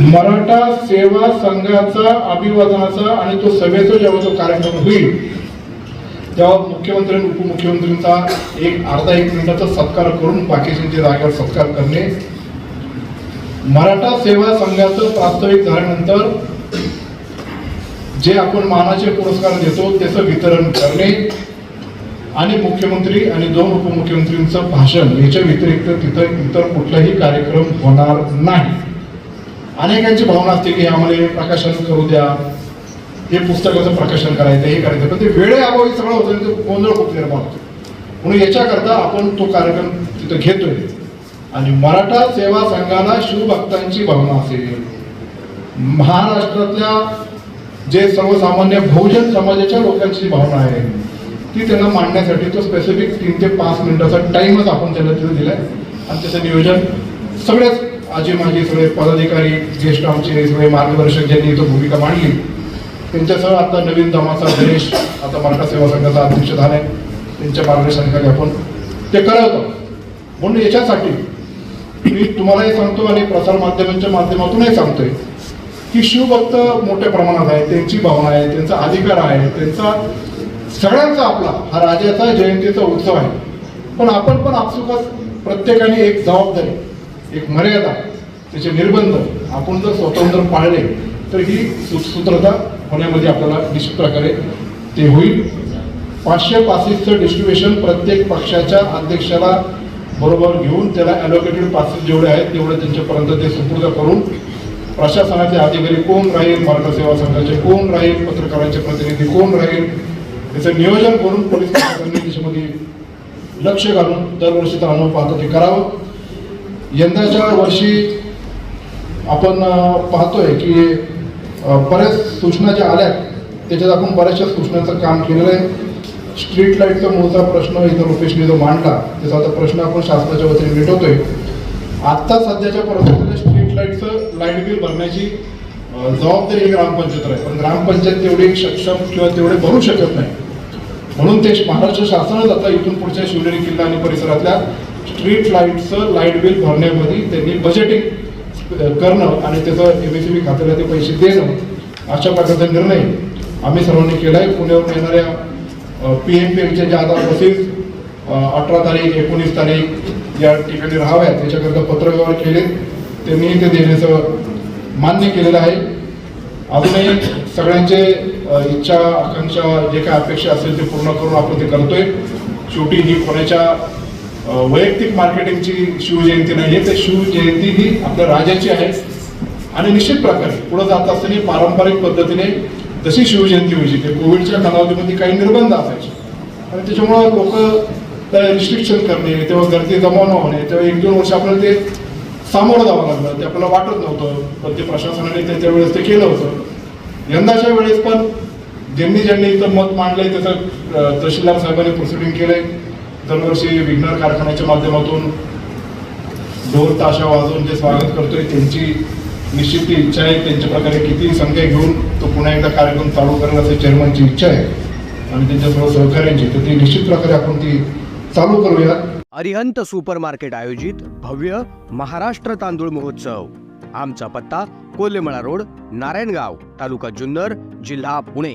मराठा सेवा संघाचा अभिवादनाचा आणि तो सभेचा जेव्हा जो कार्यक्रम होईल तेव्हा मुख्यमंत्री आणि उपमुख्यमंत्र्यांचा एक अर्धा एक मिनिटाचा सत्कार करून बाकीच्या जागेवर सत्कार करणे मराठा सेवा संघाचं प्रास्ताविक झाल्यानंतर जे आपण मानाचे पुरस्कार देतो त्याचं वितरण करणे आणि मुख्यमंत्री आणि दोन उपमुख्यमंत्र्यांचं भाषण याच्या व्यतिरिक्त तिथं इतर कुठलाही कार्यक्रम होणार नाही. अनेकांची भावना असते की आम्हाला प्रकाशन करू द्या. हे पुस्तकाचं प्रकाशन करायचं हे करायचं. पण ते वेळेअभावी सगळं होतं आणि ते गोंधळ खूप निर्माण होतो म्हणून याच्याकरता आपण तो कार्यक्रम तिथं घेतोय. आणि मराठा सेवा संघाला शिवभक्तांची भावना असेल. महाराष्ट्रातल्या जे सर्वसामान्य बहुजन समाजाच्या लोकांची भावना आहे ती त्यांना मांडण्यासाठी तो स्पेसिफिक तीन ते पाच मिनिटाचा टाईमच आपण त्यांना तिथे आहे आणि त्याचं नियोजन सगळेच आजी माजी सगळे पदाधिकारी ज्येष्ठ आमचे सगळे मार्गदर्शक ज्यांनी इथं भूमिका मांडली त्यांच्यासह आता नवीन दमाचा गणेश आता मराठा सेवा संघाचा अध्यक्ष झालाय. त्यांच्या मार्गदर्शनाखाली आपण ते करत म्हणून याच्यासाठी मी तुम्हालाही सांगतो आणि प्रसारमाध्यमांच्या माध्यमातूनही सांगतोय की शिवभक्त मोठ्या प्रमाणात आहे त्यांची भावना आहे त्यांचा अधिकार आहे त्यांचा सगळ्यांचा आपला हा राजाचा जयंतीचा उत्सव आहे. पण आपण पण आपसुकास प्रत्येकाने एक जबाबदारी एक मर्यादा त्याचे निर्बंध आपण जर स्वतंत्र पाळले तर ही सुसूत्रता होण्यामध्ये आपल्याला निश्चित प्रकारे ते होईल. पाचशे पासेसचं डिस्ट्रीब्युशन प्रत्येक पक्षाच्या अध्यक्षाला बरोबर घेऊन त्याला ॲलोकेटेड पासेस जेवढे आहेत तेवढे त्यांच्यापर्यंत ते सुपूर्द करून प्रशासनाचे अधिकारी कोण राहील मराठा सेवा संघाचे कोण राहील पत्रकारांचे प्रतिनिधी कोण राहील याचं नियोजन करून पोलीस त्याच्यामध्ये लक्ष घालून दरवर्षीचा अनुभव पाहतो ते करावं. यंदाच्या वर्षी आपण पाहतोय की बऱ्याच सूचना ज्या आल्या त्याच्यात आपण बऱ्याचशा सूचनांचं काम केलेलं आहे. स्ट्रीट लाईटचा मूळचा प्रश्न इथं रुपेशने जो मांडला त्याचा आता प्रश्न आपण शासनाच्या वतीने मिटवतोय. आत्ता सध्याच्या परिस्थितीमध्ये स्ट्रीट लाईटचं लाइट बिल भरण्याची जबाबदारी ही ग्रामपंचायत आहे. पण ग्रामपंचायत तेवढी सक्षम किंवा तेवढे भरू शकत नाही. म्हणून ते महाराष्ट्र शासनच आता इथून पुढच्या शिवनेरी किल्ला आणि परिसरातल्या स्ट्रीट लाईटचं लाइट बिल भरण्यामध्ये त्यांनी बजेटिंग करणं आणि त्याचं एम एस बी खात्याला ते पैसे देणं अशा प्रकारचा निर्णय आम्ही सर्वांनी केला आहे पुण्यावरून येणाऱ्या पी एम पी एमच्या ज्या आता बसेस अठरा तारीख एकोणीस तारीख या ठिकाणी राहाव्यात त्याच्याकरता पत्रव्यवहार केले. त्यांनी ते देण्याचं मान्य केलेलं आहे. अजूनही सगळ्यांचे इच्छा आकांक्षा जे काय अपेक्षा असेल ते पूर्ण करून आपण ते करतोय. शेवटी ही कोणाच्या वैयक्तिक मार्केटिंगची शिवजयंती नाही आहे तर शिवजयंती ही आपल्या राजाची आहे. आणि निश्चित प्रकारे पुढे जात असताना पारंपरिक पद्धतीने जशी शिवजयंती व्हायची ते कोविडच्या कालावधीमध्ये काही निर्बंध असायचे. आणि त्याच्यामुळं लोक रिस्ट्रिक्शन करणे तेव्हा गर्दी जमा न होणे तेव्हा एक दोन वर्ष आपल्याला ते सामोरं जावं लागलं. ते आपल्याला वाटत नव्हतं पण ते प्रशासनाने त्याच्या वेळेस ते केलं होतं. यंदाच्या वेळेस पण ज्यांनी ज्यांनी इथं मत मांडलंय त्याचं तहसीलदार साहेबांनी प्रोसिडिंग केलंय. दरवर्षी विघ्नर कारखान्याच्या माध्यमातून ढोल ताशा वाजवून जे स्वागत करतोय त्यांची निश्चित ती इच्छा आहे त्यांच्या प्रकारे किती संख्या घेऊन तो पुन्हा एकदा कार्यक्रम चालू करेल असे चेअरमनची इच्छा आहे आणि त्यांच्या सर्व सहकार्यांची तर ती निश्चित प्रकारे आपण ती चालू करूया. अरिहंत सुपर मार्केट आयोजित भव्य महाराष्ट्र तांदूळ महोत्सव. आमचा पत्ता कोल्हेमळा रोड नारायणगाव तालुका जुन्नर जिल्हा पुणे.